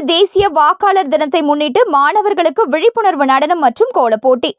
தேசிய வாக்காளர் தினத்தை முன்னிட்டு மாணவர்களுக்கு விழிப்புணர்வு நடனம் மற்றும் கோலப்போட்டி.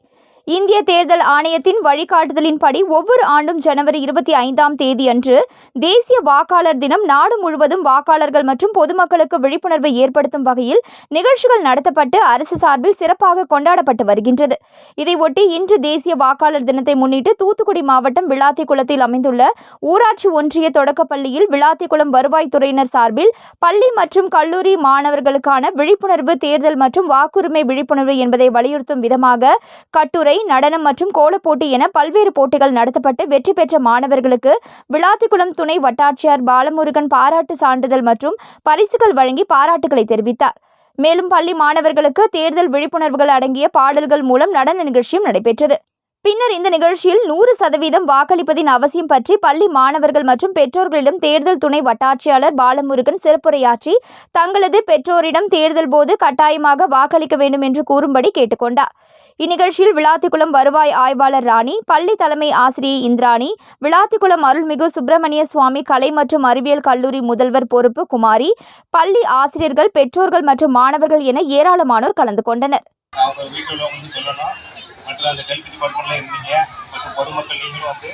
இந்திய தேர்தல் ஆணையத்தின் வழிகாட்டுதலின்படி ஒவ்வொரு ஆண்டும் ஜனவரி இருபத்தி ஐந்தாம் தேதியன்று தேசிய வாக்காளர் தினம் நாடு முழுவதும் வாக்காளர்கள் மற்றும் பொதுமக்களுக்கு விழிப்புணர்வை ஏற்படுத்தும் வகையில் நிகழ்ச்சிகள் நடத்தப்பட்டு அரசு சார்பில் சிறப்பாக கொண்டாடப்பட்டு வருகின்றது. இதையொட்டி இன்று தேசிய வாக்காளர் தினத்தை முன்னிட்டு தூத்துக்குடி மாவட்டம் விளாத்திக்குளத்தில் அமைந்துள்ள ஊராட்சி ஒன்றிய தொடக்கப்பள்ளியில் விளாத்திக்குளம் வருவாய்த்துறையினர் சார்பில் பள்ளி மற்றும் கல்லூரி மாணவர்களுக்கான விழிப்புணர்வு தேர்தல் மற்றும் வாக்குரிமை விழிப்புணர்வு என்பதை வலியுறுத்தும் விதமாக கட்டுரை நடனம் மற்றும் கோலப் போட்டி என பல்வேறு போட்டிகள் நடத்தப்பட்டு வெற்றி பெற்ற மாணவர்களுக்கு விளாத்திக்குளம் துணை வட்டாட்சியர் பாலமுருகன் பாராட்டு சான்றிதழ் மற்றும் பரிசுகள் வழங்கி பாராட்டுகளை தெரிவித்தார். மேலும் பள்ளி மாணவர்களுக்கு தேர்தல் விழிப்புணர்வுகள் அடங்கிய பாடல்கள் மூலம் நடன நிகழ்ச்சியும் நடைபெற்றது. பின்னர் இந்த நிகழ்ச்சியில் நூறு சதவீதம் வாக்களிப்பதின் அவசியம் பற்றி பள்ளி மாணவர்கள் மற்றும் பெற்றோர்களிடம் தேர்தல் துணை வட்டாட்சியாளர் பாலமுருகன் சிறப்புரையாற்றி தங்களது பெற்றோரிடம் தேர்தல் போது கட்டாயமாக வாக்களிக்க வேண்டும் என்று கூறும்படி கேட்டுக்கொண்டார். இந்நிகழ்ச்சியில் விளாத்திக்குளம் வருவாய் ஆய்வாளர் ராணி பள்ளி தலைமை ஆசிரியை இந்திராணி விளாத்திக்குளம் அருள்மிகு சுப்பிரமணிய சுவாமி கலை மற்றும் அறிவியல் கல்லூரி முதல்வர் பொறுப்பு குமாரி பள்ளி ஆசிரியர்கள் பெற்றோர்கள் மற்றும் மாணவர்கள் என ஏராளமானோர் கலந்து கொண்டனர். அவங்க வீட்டில் உள்ளவங்க சொல்லணும். மற்ற அந்த ஹெல்த் டிபார்ட்மெண்ட்டில் இருந்தீங்க. மற்றும் பொதுமக்கள் நீங்களும் வந்து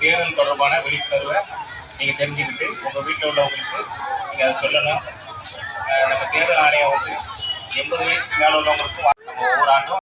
தேர்தல் தொடர்பான விழிப்புணர்வை நீங்கள் தெரிஞ்சுக்கிட்டு உங்கள் வீட்டில் உள்ளவங்களுக்கு நீங்கள் அதை சொல்லணும். நம்ம தேர்தல் ஆணையம் வந்து எண்பது வயசுக்கு மேலே உள்ளவங்களுக்கும் நம்ம ஒவ்வொரு ஆண்டும்